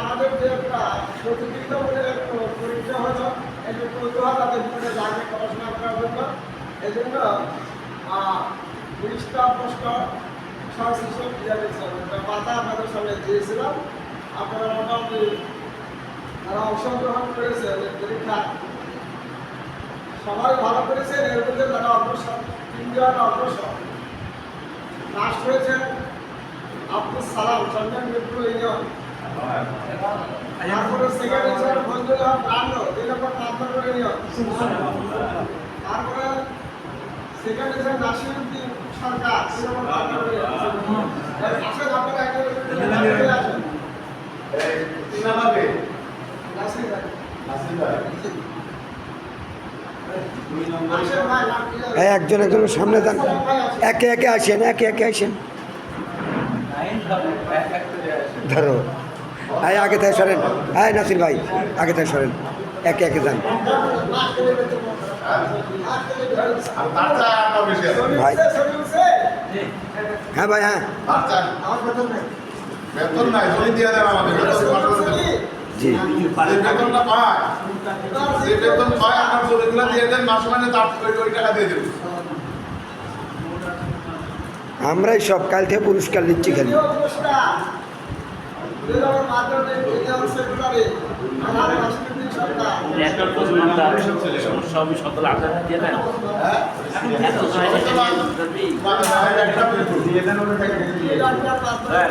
আমাদের যে একটা প্রতিযোগিতামূলক একটা পরীক্ষা হলো যে কৌতূহল তাদের ভিতরে লাগে পড়াশোনা করার জন্য। এই জন্য তিরিশটা প্রশ্ন সংশ্লিষ্ট পাতা আপনাদের সামনে দিয়েছিলাম। আপনারা মোটামুটি তারা অংশগ্রহণ করেছেন পরীক্ষা সবাই ভালো করেছেন এর মধ্যে তারা অগ্রসর, তিনজন অগ্রসর। লাস্ট হয়েছেন আব্দুল সালাম, চন্দন মিত্র ইউনিয়ন। তারপরে দুই নম্বর তারপরে নাসিরুদ্দিন সরকার নম্বর আপনারা একেবারে নাসির ভাই। ভাই একজন একজনের সামনে যান। একে একে আসেন একে একে আসেন। ধরো। এই, আগে থেকে সরেন। হ্যাঁ নাসির ভাই, আগে থেকে সরেন। একে একে যান। ভাই। হ্যাঁ ভাই হ্যাঁ। বেতন নাই জমি দিয়ে দেন আমাদের বেতন পাঠানো বেতনটা পায় যে বেতন পায় আমার নিচ্ছি খালি একটা প্রশ্ন সবই সতল আকার দিয়ে দেন। হ্যাঁ